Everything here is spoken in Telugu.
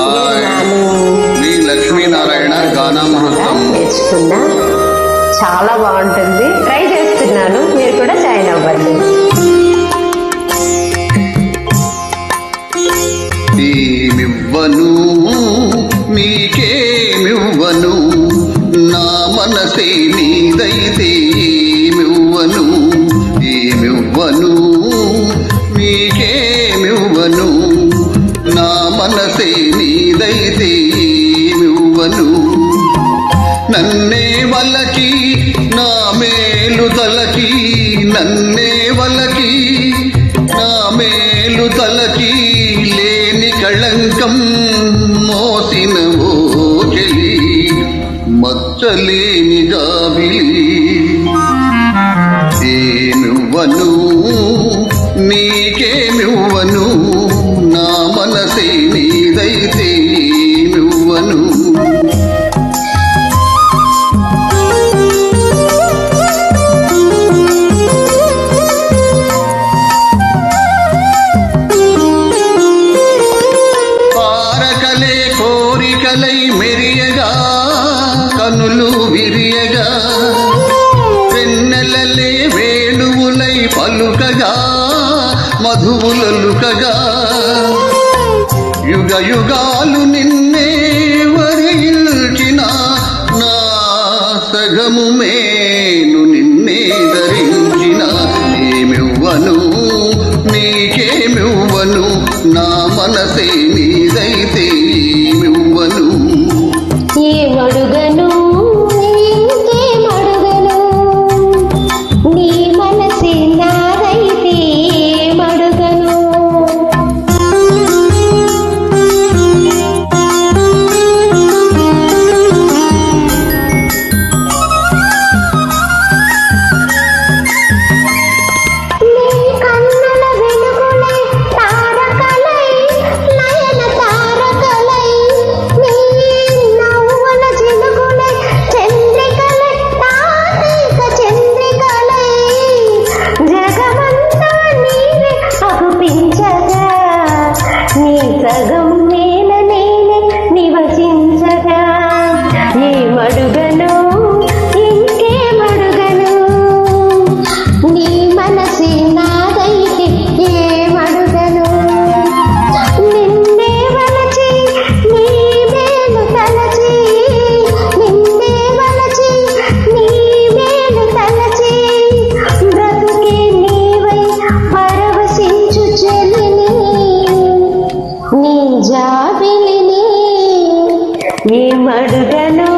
హాయ్. నేను మీ లక్ష్మీనారాయణ గానామృతం నేర్చుకున్నా. చాలా బాగుంటుంది. ట్రై చేస్తున్నాను. మీరు కూడా జాయిన్ అవ్వండి. ఏమివ్వను? నీకేమివ్వను నా మనసే నీదైతే ఏమివ్వను? ఏమివ్వను? నీకేమివ్వను విలువలు నన్నే వలకి నా మేలు తలకి నన్నే వలకి నా మేలు తలకి లేని కళంకం మోసిన ఓ మచ్చలేని జాబిలి ఏమివ్వను నీకేమివ్వను నా మనసే నీదైతే కలై మెరియగా కనులు విరియగా వెన్నెలలే వేణువులై పలుకగా మధువులలుకగా యుగ యుగాలు నిన్నే వరించిన నా సగము మేను నిన్నే ధరించిన. ఏమివ్వను నీకేమివ్వను నా మనసే ఏమడుగను